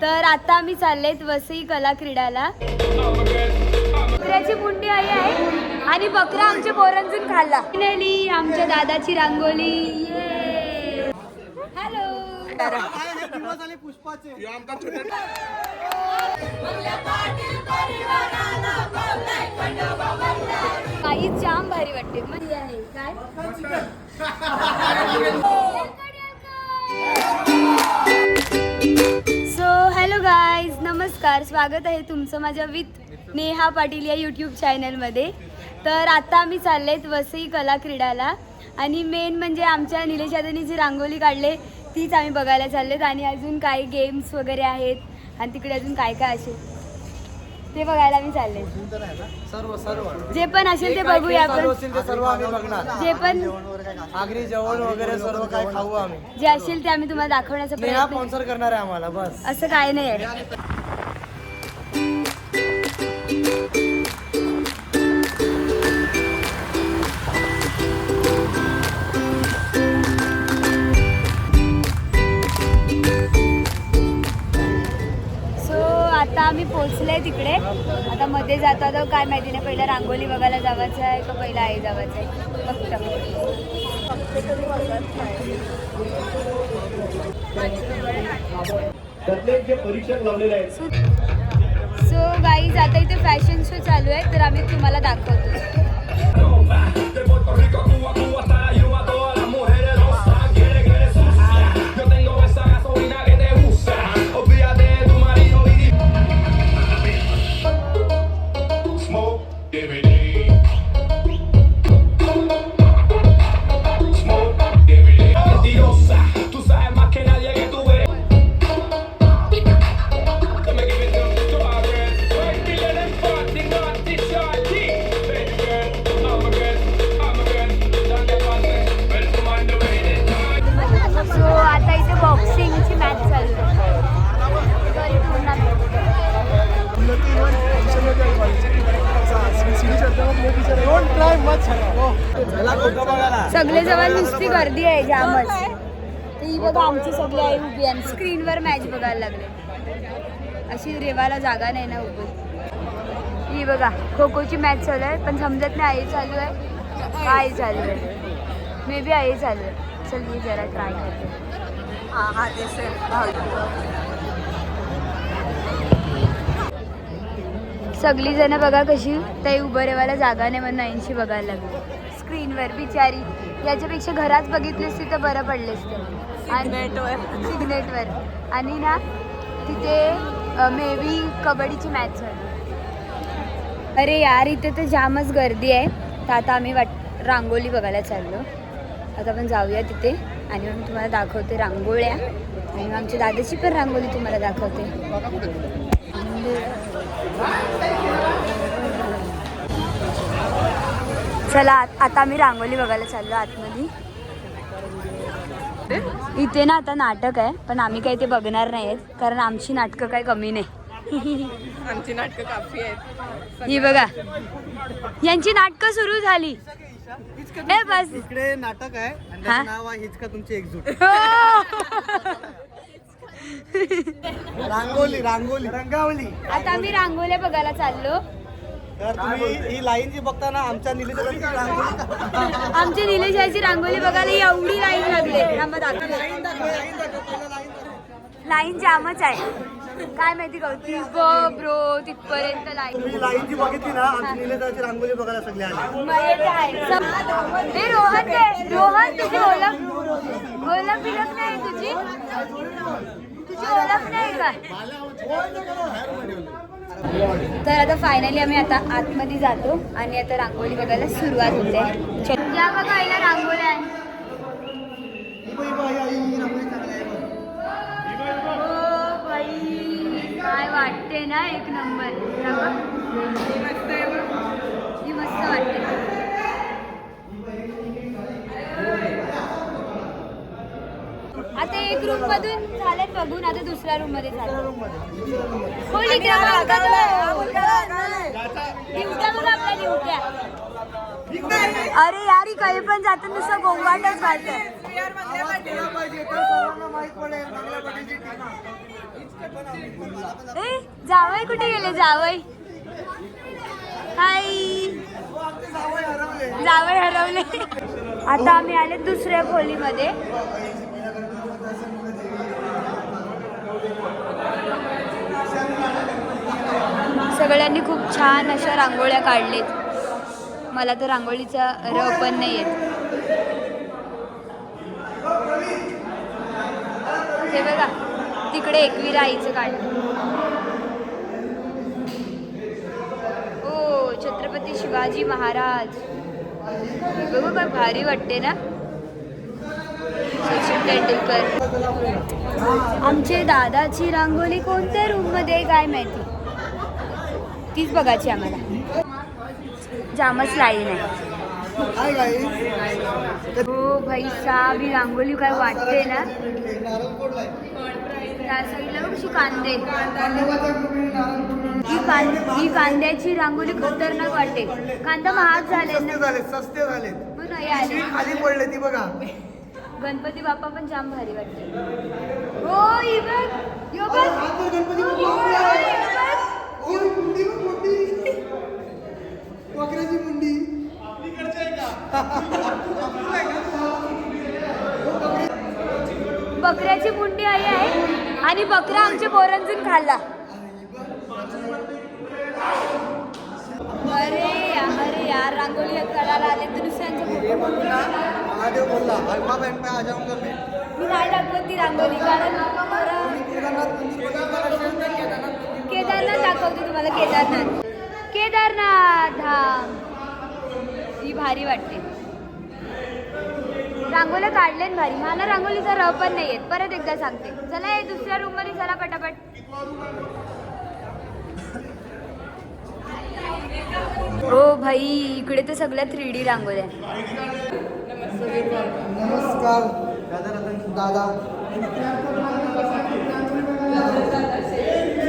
तर आता आम्ही चाललेत वसई कला क्रीडाला. बकऱ्याची मुंडी आई आहे आणि बकरा आमच्या बोरांजून खाल्ला. नेली आमच्या दादाची रांगोली हॅलो काही जाम भारी वाटते. मग आहे. काय? हॅलो गाईज नमस्कार. स्वागत आहे तुमचं माझ्या विथ नेहा पाटील या यूट्यूब चॅनलमध्ये तर आता आम्ही चाललेत वसई कला क्रीडाला आणि मेन म्हणजे आमच्या निलेश यादवनी जी रांगोली काढले तीच आम्ही बघायला चाललेत. आणि अजून काही गेम्स वगैरे आहेत. आणि तिकडे अजून काय काय असेल. ते बघायला आम्ही चालले. सर्व सर्व. जे पण असेल ते बघूया आपण. ते सर्व आम्ही बघणार. जे पण आगरी जेवण वगैरे सर्व काय खाऊ आम्ही. जे असेल ते आम्ही तुम्हाला दाखवण्याचा प्रयत्न स्पॉन्सर करणार आहे आम्हाला बस. असं काय नाही आहे आम्ही पोचलोय तिकडे. आता मध्ये जातो आता काय माहिती नाही. पहिला रांगोली बघायला जावायचं आहे का पहिला आई जावायचं आहे? फक्त. सो गाईज आता इथे फॅशन शो चालू आहे तर आम्ही तुम्हाला दाखवतो. सगळे जवळ नुसती गर्दी आहे जामच. ही बघा आमची सगळी आहे उभी आहे. स्क्रीनवर मॅच बघायला लागले. अशी रेवाला जागा नाही ना उभी. ही बघा खो खोची मॅच चालू आहे पण समजत नाही आई चालू आहे का आई चालू आहे. मे बी आई चालू आहे. चल मी जरा ट्राय करते. हां हां ते सर सगळी जण बघा कशी ताई उभं रेवायला जागा नाही म्हणून ऐंशी बघायला लागली. स्क्रीनवर बिचारी. याच्यापेक्षा घरात बघितली असती तर बरं पडले असते आणि सिग्नेटवर आणि ना तिथे मे बी कबड्डीची मॅच झाली अरे यार इथे तर जामच गर्दी आहे. तर आता आम्ही वाट रांगोली बघायला चाललो. आता आपण जाऊया तिथे. आणि मग तुम्हाला दाखवते रांगोळ्या. आणि मग आमच्या दादाची पण रांगोळी तुम्हाला दाखवते. चला आत- आम्ही रांगोली बघायला चाललो आतमध्ये. इथे ना आता नाटक आहे पण आम्ही काही ते बघणार नाही आहेत कारण आमची नाटकं काही कमी नाही. आमची नाटकं काफी आहेत. ही बघा. यांची नाटकं सुरू झाली. ए बस. इकडे नाटक आहे हा? नाव आहे हिचका तुमची एकजूट. हो. रांगोली रांगोली. रंगावली. आता आम्ही रांगोल्या बघायला चाललो. तर तुम्ही ही लाईन जी बघता ना आमच्या निलेश रांगोली आमच्या निलेशाची रांगोली बघायला एवढी लाईन लागले. लाईन जामच आहे. काय माहिती गौती ब्रो तिथपर्यंत लाईन. तुम्ही लाईन जी बघितली ना आमच्या निलेशाची रांगोली बघायला सगळे आले. मयत आहे. हे रोहन आहे रोहन तुझी ओळख ओळख बिलख नाही तुझी? ओळख नाही का तर आता फायनली आम्ही आता आतमध्ये जातो आणि आता रांगोळी बघायला सुरुवात होते चल. या बघायला रांगोळ्या आहे. काय वाटते ना एक नंबर ही मस्त वाटते आता एक रूम मधून झालेत बघून आता दुसऱ्या रूममध्ये झालं खोली क्रमांक दोन. निमट्या बघ आपल्या निमट्या. अरे यार ही काही पण जातं नुसतं गोंगाटच घालतं ए जावई कुठे गेले? जावई. हाय. जावई हरवले. आता आम्ही आले दुसऱ्या खोलीमध्ये. सगळ्यांनी खूप छान अशा रांगोळ्या काढलेत. मला तर रांगोळीचा र पण नाही येत हे बघा तिकडे एकवीरा आईचं काढलं ओ छत्रपती शिवाजी महाराज. बघू काय भारी वाटते ना? सचिन तेंडुलकर. आमचे दादाची रांगोळी कोणत्या रूममध्ये काय माहिती? तीच बघायची आम्हाला. जामच लाईन आहे. हो भाई साहब ही रांगोळी काय वाटते ना? त्या साईडला बघ कशी कांदे. ही कां ही कांद्याची रांगोळी खतरनाक वाटते. कांदा महाग झाले सस्ते ना झाले सस्ते झाले मग नाही आले खाली पडले ती बघा. गणपती बाप्पा पण जाम भारी वाटते. हो ही बघ. यो बघ. गणपती. मुंडी मुंडी. बकऱ्याची मुंडी. बकऱ्याची मुंडी आई आहे आणि बकरा आमच्या पोरांतून खाल्ला. अरे या- अरे यार रांगोळी करायला आले तर दुसऱ्यांचे फोटो बघून महादेव बोलला अल्मा बहन पे आ जाऊंगा मैं. मी नाही दाखवत ती रांगोळी कारण केदारनाथ मंदिर केदारनाथ दाखवते तुम्हाला केदारनाथ. केदारनाथ धाम ही भारी वाटते. रांगोल्या काढलेत भारी. मला रांगोलीचा रव पण नाही येत. परत एकदा सांगते. चला हे दुसऱ्या रूममध्ये चला पटापट. हो भाई इकडे तर सगळ्या थ्री डी रांगोल्या नमस्कार. दादा.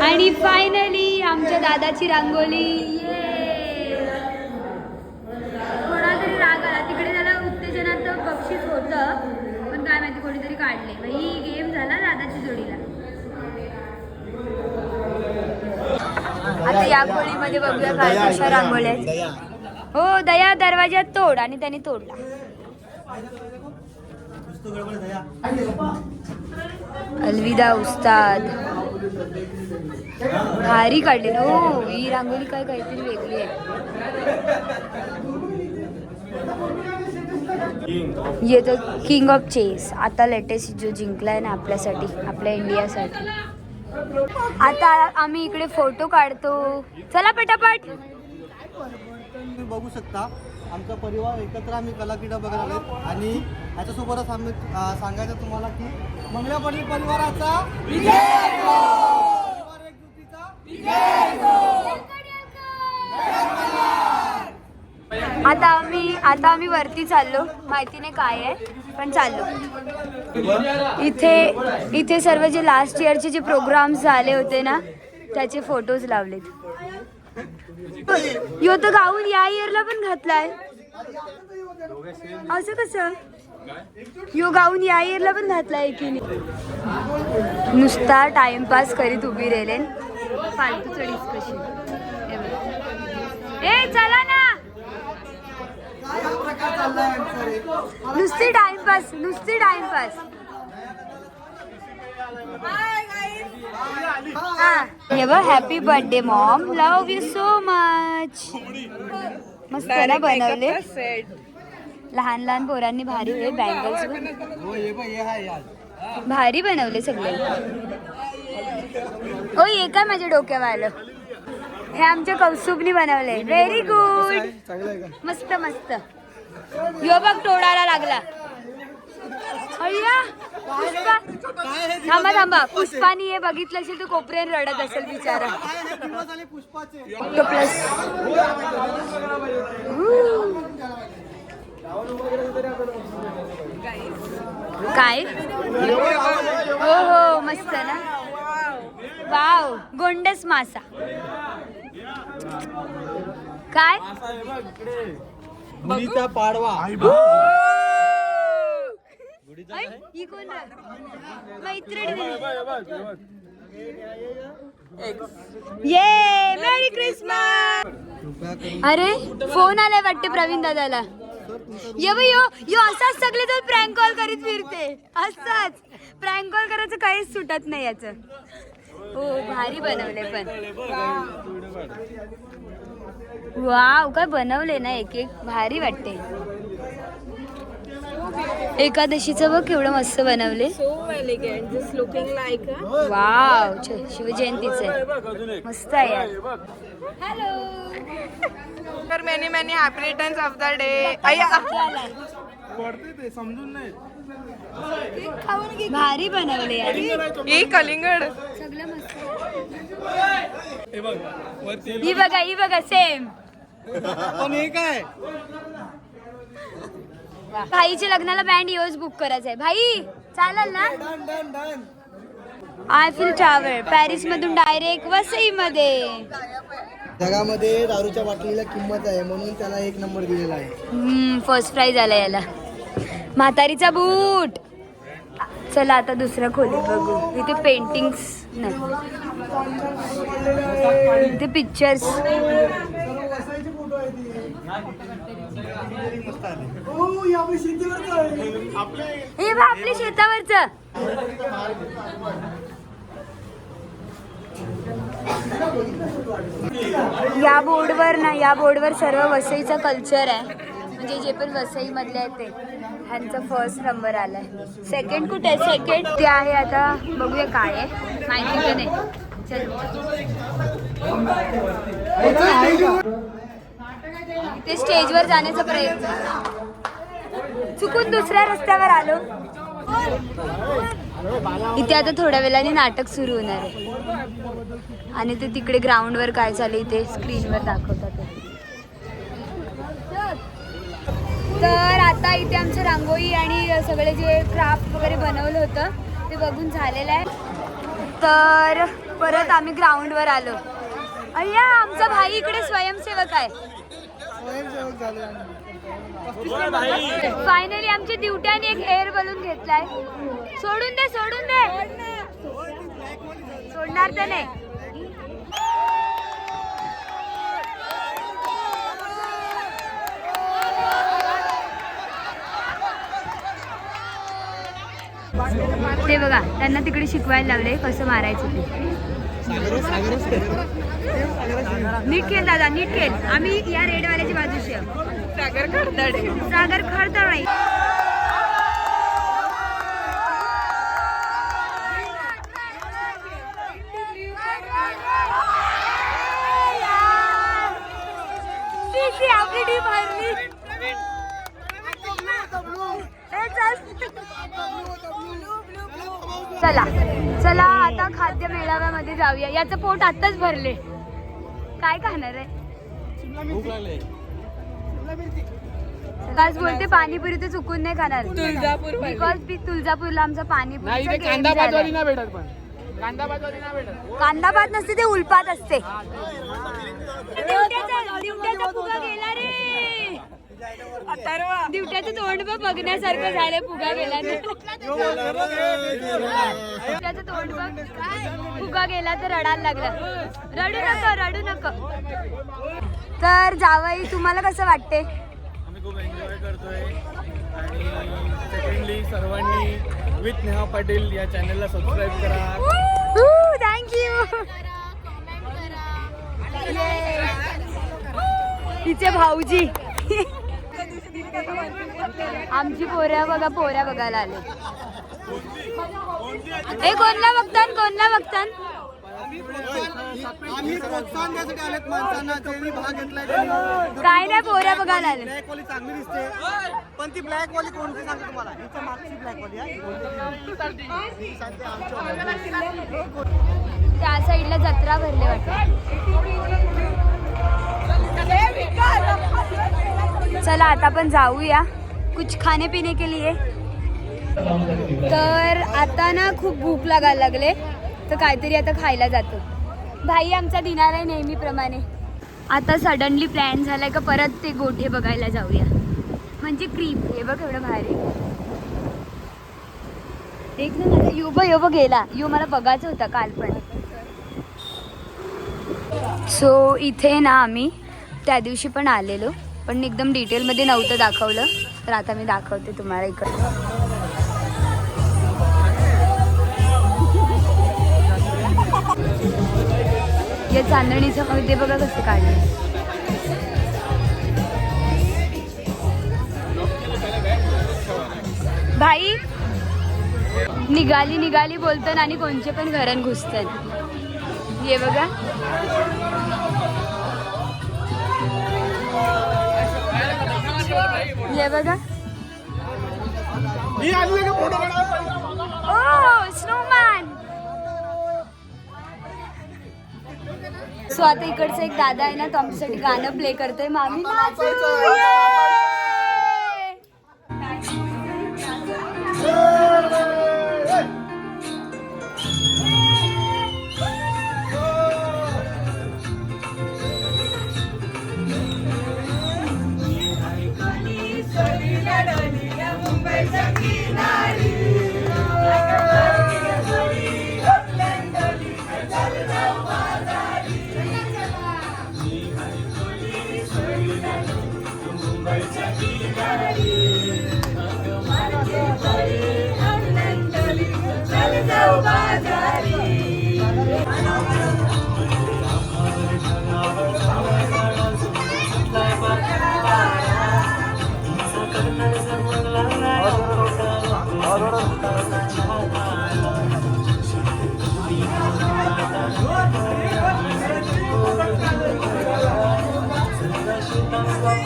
आणि फायनली आमच्या दादाची रांगोळी. थोडा तरी राग आला. तिकडे त्याला उत्तेजनाचं बक्षीस होतं पण काय माहिती कोणीतरी काढले भाई गेम झाला दादाची जोडीला. आता या खोलीमध्ये बघूया काय कशा रांगोळ्या आहेत. हो दया दरवाजा तोड आणि त्याने तोडला. अलविदा उस्ताद. भारी काढले ना हो. ही रांगोळी काय काहीतरी वेगळी आहे. येतो किंग ऑफ चेस आता लेटेस्ट जो जिंकलाय ना आपल्यासाठी आपल्या इंडियासाठी. आता आम्ही इकडे फोटो काढतो. चला पटापट. तुम्ही बघू शकता. आमचा परिवार एकत्र आम्ही कलाक्रीडा बघायला आलोत आणि ह्याच्यासोबतच आम्ही सांगायचं तुम्हाला की मंगळा परिवाराचा आता आम्ही आता आम्ही वरती चाललो. माहिती नाही काय आहे पण चाललो. इथे इथे सर्व जे लास्ट इयरचे जे प्रोग्राम्स झाले होते ना त्याचे फोटोज लावलेत. यो तर गाऊन या इयरला पण घातलाय. असं कसं? यो गाऊन या इयरला पण घातलाय नाही नुसता टाइमपास करीत उभी राहिले फालतू चढीच कशी. हे बघ. ए चला ना? नुसती टाइमपास नुसती टाइमपास हे. बघ happy birthday mom love you so much मस्त ना बनवले. लहान लहान पोरांनी भारी बँगल्स भारी बनवले सगळे. हो ये काय माझ्या डोक्यावर आलं? हे आमच्या कौसुबनी बनवले व्हेरी गुड मस्त मस्त. यो बघ तोडायला लागला. थांबा थांबा. पुष्पानी हे बघितलं असेल तर कोपऱ्यान रडत असेल बिचारा. प्लस काय? हो हो मस्त ना. वाव गोंडस मासा. काय? मुलीचा पाडवा. ऐ, ही कोण रे? मैत्रीण. ये मेरी क्रिसमस अरे फोन आलाय वाटते प्रवीण दादाला. ये बाई यो यो असाच सगळे तर प्रँक कॉल करीत फिरते. असाच. प्रँक कॉल करायचं काहीच सुटत नाही याच. हो भारी बनवले पण. वाव काय बनवले ना एक एक भारी वाटते एकादशीचं बघ केवढं मस्त बनवले so elegant just looking like wow शिवजयंतीचं. आहे मस्त आहे यार. हॅलो तर many many happy returns of the day अय्या. भारी बनवले यार. ही कलिंगड. सगळं ही बघा ही बघा सेम पण हे काय? भाईच्या लग्नाला बँड योज बुक करायचंय. भाई चालेल ना? आयफिल टावर पॅरिस मधून डायरेक्ट वसई मध्ये जगामध्ये दारूच्या बाटलीला किंमत आहे म्हणून त्याला एक नंबर दिलेला आहे. फर्स्ट प्राइज आला याला. म्हातारीचा बूट चला आता दुसऱ्या खोलीत बघू. इथे पेंटिंग्स नाही. इथे पिक्चर्स हे बा आपल्या शेतावरच. या बोर्डवर ना या बोर्डवर सर्व वसईचं कल्चर आहे. म्हणजे जे पण वसई मधले आहेत ते. ह्यांचा फर्स्ट नंबर आलाय. सेकंड कुठे आहे? सेकंड ते आहे आता. बघूया काय आहे. माहिती की नाही ते स्टेजवर जाण्याचा प्रयत्न. चुकून दुसऱ्या रस्त्यावर आलो. इथे आता थोड्या वेळाने नाटक सुरू होणार आहे. आणि ते तिकडे ग्राउंडवर काय चालू इथे स्क्रीनवर दाखवतात. तर आता इथे आमचं रांगोळी आणि सगळे जे क्राफ्ट वगैरे बनवलं होतं ते बघून झालेलं आहे. तर परत आम्ही ग्राउंडवर आलो. अय्या आमचा भाई इकडे स्वयंसेवक आहे. फायनली आमच्या दिवट्याने एक एअर बलून घेतलाय. सोडून दे सोडून दे. सोडणार तर नाही. ते बघा त्यांना तिकडे शिकवायला लावले कसं मारायचं ते. नीट खेळ दादा नीट खेळ. आम्ही या रेडवाल्याच्या बाजूशी सागर खडदडे सागर खडतर नाही जाऊया. याचं पोट आताच भरले. काय खाणार आहे? कास बोलते पाणीपुरी तर चुकून नाही खाणार. तुळजापूर बिकॉज तुळजापूरला आमचा पाणीपुरी कांदा भात नसते ते उलपात असते दिवट्याचा दिवट्याचा फुगा गेला रे दिवट्याचं तोंड बघ बघण्यासारखं झालं फुगा गेला दिवट्याचं तोंड बघ. फुगा गेला तर रडायला लागला. रडू नको रडू नको. तर जावई तुम्हाला कसं वाटते आम्ही खूप एन्जॉय करतोय. आणि सेकंडली सर्वांनी विथ नेहा पाटील या चॅनलला सबस्क्राईब करा. थँक्यू तिचे भाऊजी. आमची पोऱ्या बघा पोऱ्या बघायला आले. ए कोणला बघतान कोणला बघतान? आम्ही प्रोत्साहन द्यासाठी आलेत माणसांना भाग घेतलाय काय नाही पोऱ्या बघायला आले. ब्लॅक वाली चांगली दिसते पण ती ब्लॅक वाली कोणती सांगते तुम्हाला मागची ब्लॅक वाली आहे त्या साईडला जत्रा भरले वाटत. चला आता आपण जाऊया कुछ खाने पिने के लिए. तर आता ना खूप भूक लागायला लागले तर काहीतरी आता खायला जातो. भाई आमचा दिनार आहे नेहमीप्रमाणे. आता सडनली प्लॅन झालाय का परत ते गोठे बघायला जाऊया. म्हणजे क्रीप हे बघ एवढं भारी एक ना माझा यो बघ गेला. यो मला बघायचं होता काल पण. सो इथे ना आम्ही त्या दिवशी पण आलेलो. पण एकदम डिटेलमध्ये नव्हतं दाखवलं. तर आता मी दाखवते तुम्हाला इकडे. या चांदणीचं मध्ये बघा कसं काढलं. भाई निघाली निघाली बोलतात आणि कोणचे पण घरात घुसतात ये बघा. ये बघा. ओ स्नोमॅन सो आता इकडचं एक दादा आहे ना तो आमच्यासाठी गाणं प्ले करतोय.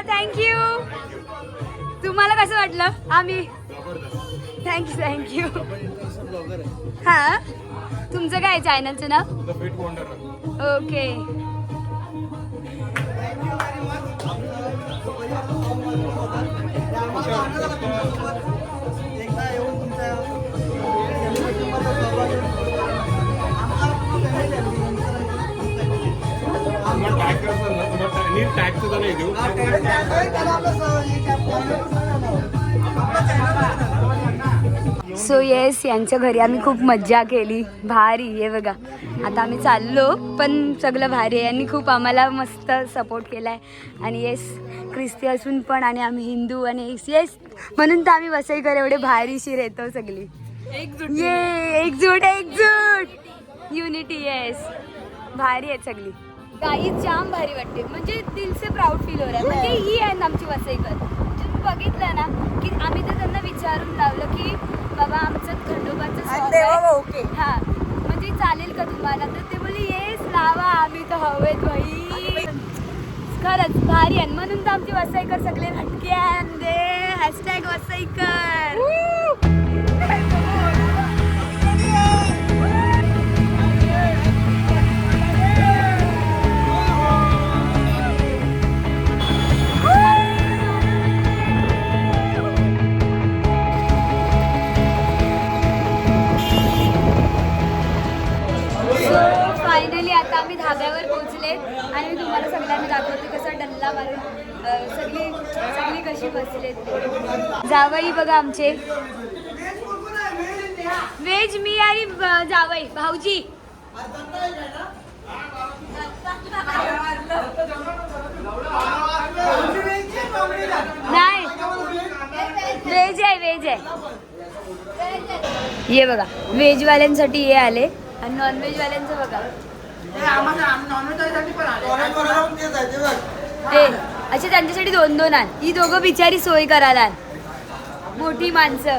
सो थँक्यू तुम्हाला कसं वाटलं? आम्ही. थँक्यू थँक्यू हा? तुमचं काय आहे चॅनलचं नाव? ओके सो येस यांच्या घरी आम्ही खूप मज्जा केली. भारी हे बघा. आता आम्ही चाललो पण सगळं भारी आहे. यांनी खूप आम्हाला मस्त सपोर्ट केला आहे आणि येस ख्रिस्ती असून पण आणि आम्ही हिंदू आणि येस म्हणून तर आम्ही वसईकर एवढे भारीशीर येतो सगळी. ये एकजूट एकजूट. युनिटी येस भारी आहेत सगळी. गाई जाम भारी वाटते. म्हणजे दिल से प्राऊड फील हो रहा है म्हणजे ही आहे आमची वसईकर. बघितलं ना की आम्ही तर त्यांना विचारून लावलं की आहे. हा म्हणजे चालेल का तुम्हाला? तर ते बोलले येस लावा आम्ही तर हवेत भाई खरंच भारी आहे. म्हणून तर आमची वसईकर सगळे हटके आहे हॅशटॅग वसईकर. सगळी कशी बसलेत जावई बघा आमचे. व्हेज मी आणि जावई. भाऊजी. नाही. व्हेज आहे व्हेज आहे. ये बघा. व्हेजवाल्यांसाठी हे आले. आणि नॉनव्हेज वाल्यांचं बघा ते. असे त्यांच्यासाठी दोन दोन आण. ही दोघं बिचारी सोय करायला मोठी माणसं.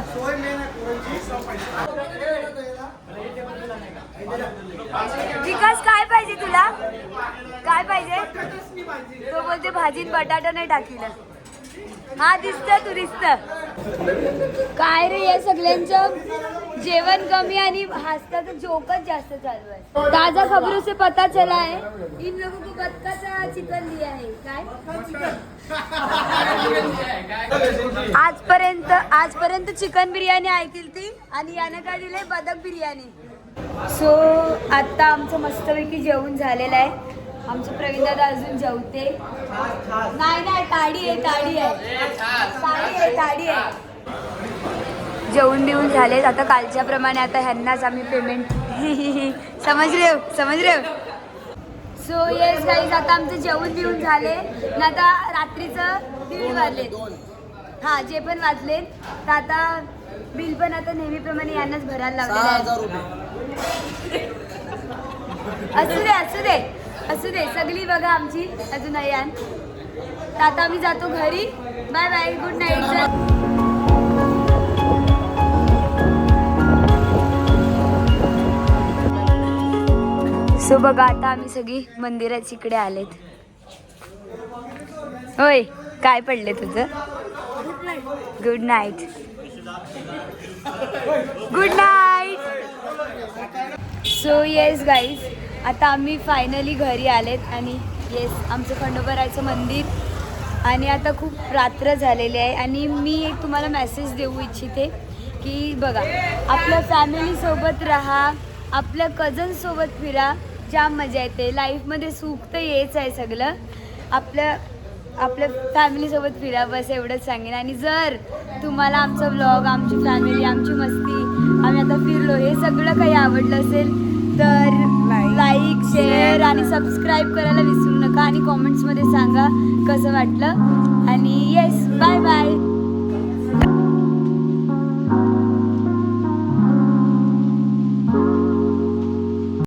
विकास काय पाहिजे तुला? काय पाहिजे? तो बोलते भाजीत बटाटा नाही टाकीला. हा दिसत तू दिसत. काय रे या सगळ्यांचं? जेवण कमी आणि हसतात जोकच जास्त चालू आहे. ताजा खबरों से पता चला है इन लोगों को बदकाचा चिकन दिया है. काय? आजपर्यंत आजपर्यंत चिकन बिर्याणी ऐकली ती आणि यानं काय दिलंय? बदक बिर्याणी. सो आता आमचं मस्तपैकी जेवण झालेलं आहे. आमचं प्रवीण दादा अजून जेवते. नाही नाही ताडी आहे ताडी आहे. ताडी आहे ताडी आहे. जेवण बिवून झालेत. आता कालच्या प्रमाणे आता ह्यांनाच आम्ही पेमेंट समजले हो, समजले. सो येस गाईज आता आमचं जेवण बिवून झाले. ना आता रात्रीचं दीड वाजले हा जे पण वाजले तर आता बिल पण आता नेहमीप्रमाणे यांनाच भरायला आहे. असू दे असू दे. असू दे सगळी बघा आमची अजून यान तर आता आम्ही जातो घरी. Bye bye good night so बघा आता आम्ही सगळी मंदिराच्या इकडे आलेत. होय काय पडले तुझं? Good night good night so yes guys आता आम्ही फायनली घरी आलेत आणि येस आमचं खंडोबरायचं मंदिर आणि आता खूप रात्र झालेली आहे आणि मी एक तुम्हाला मेसेज देऊ इच्छिते की बघा आपल्या फॅमिलीसोबत राहा आपल्या कझनसोबत फिरा जाम मजा येते. लाईफमध्ये सुख तर येच आहे सगळं. आपल्या आपल्या फॅमिलीसोबत फिरा बस एवढंच सांगेन. आणि जर तुम्हाला आमचा ब्लॉग आमची फॅमिली आमची मस्ती आम्ही आता फिरलो हे सगळं काही आवडलं असेल तर लाईक शेअर आणि सबस्क्राईब करायला विसरू नका आणि कॉमेंट्समध्ये सांगा कसं वाटलं. आणि येस बाय बाय